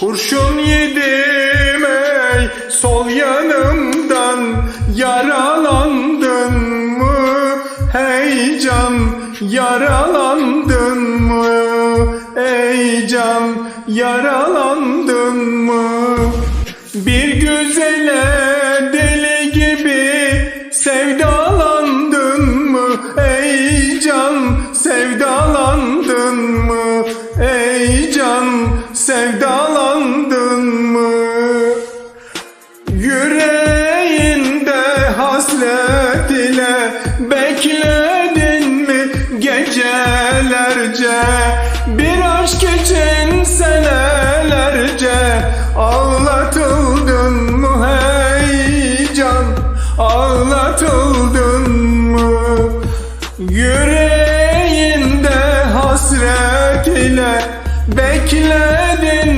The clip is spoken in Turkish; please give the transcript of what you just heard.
Kurşun yedim ey sol yanımdan Yaralandın mı? Hey can Yaralandın mı? Ey can Yaralandın mı? Bir güzele deli gibi Sevdalandın mı? Ey can Sevdalandın mı? Ey can Sevdalandın Yandın mı? Yüreğinde haslet ile bekledin mi gecelerce? Bir aşk için senelerce ağlatıldın mı hey can? Ağlatıldın mı? Yüreğinde hasret ile bekledin